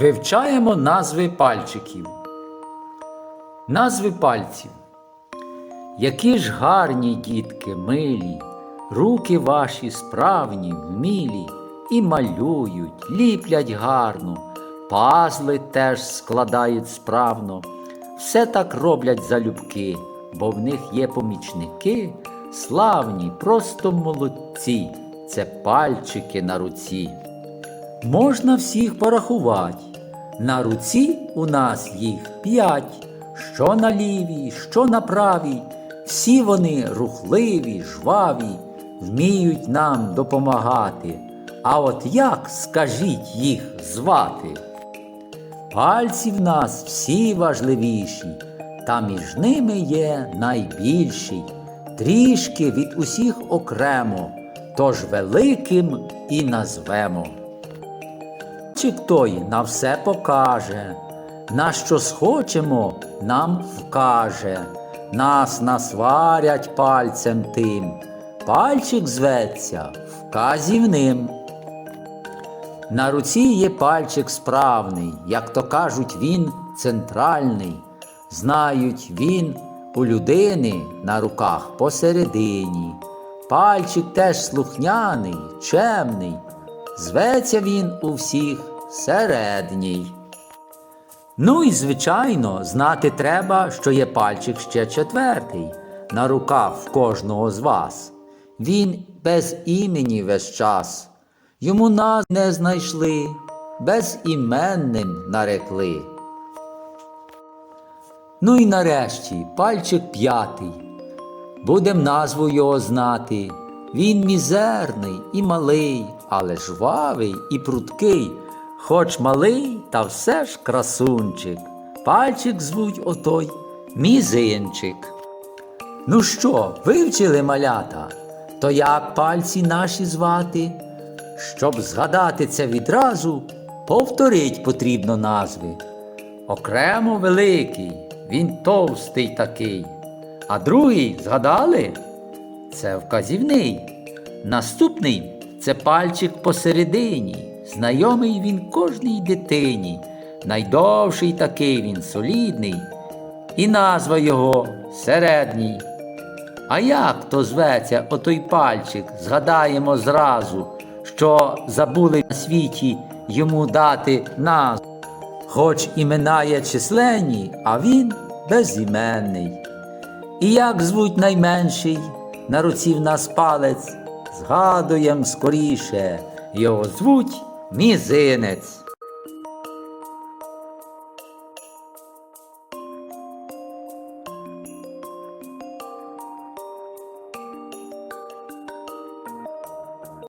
Вивчаємо назви пальчиків. Назви пальців. Які ж гарні дітки милі, руки ваші справні, вмілі, і малюють, ліплять гарно, пазли теж складають справно. Все так роблять залюбки, бо в них є помічники, славні, просто молодці, це пальчики на руці. Можна всіх порахувати. На руці у нас їх п'ять, що на лівій, що на правій. Всі вони рухливі, жваві, вміють нам допомагати. А от як скажіть їх звати? Пальці в нас всі важливіші, та між ними є найбільший, трішки від усіх окремо, тож великим і назвемо. Чик той на все покаже, на що схочемо, нам вкаже, нас насварять пальцем тим, пальчик зветься вказівним. На руці є пальчик справний, як то кажуть, він центральний. Знають він у людини на руках посередині. Пальчик теж слухняний, чемний, зветься він у всіх середній. Ну і звичайно, знати треба, що є пальчик ще четвертий на руках в кожного з вас. Він без імені весь час. Йому нас не знайшли, безіменним нарекли. Ну і нарешті пальчик п'ятий. Будем назву його знати. Він мізерний і малий, але жвавий і пруткий. Хоч малий, та все ж красунчик. Пальчик звуть отой мізинчик. Ну що, вивчили малята? То як пальці наші звати? Щоб згадати це відразу, повторить потрібно назви. Окремо великий, він товстий такий. А другий згадали? Це вказівний. Наступний це пальчик посередині. Знайомий він кожній дитині. Найдовший такий він солідний. І назва його середній. А як то зветься отой пальчик, згадаємо зразу, що забули на світі йому дати назву. Хоч імена є численні, а він безіменний. І як звуть найменший, на руці в нас палець, згадуєм скоріше, його звуть мізинець.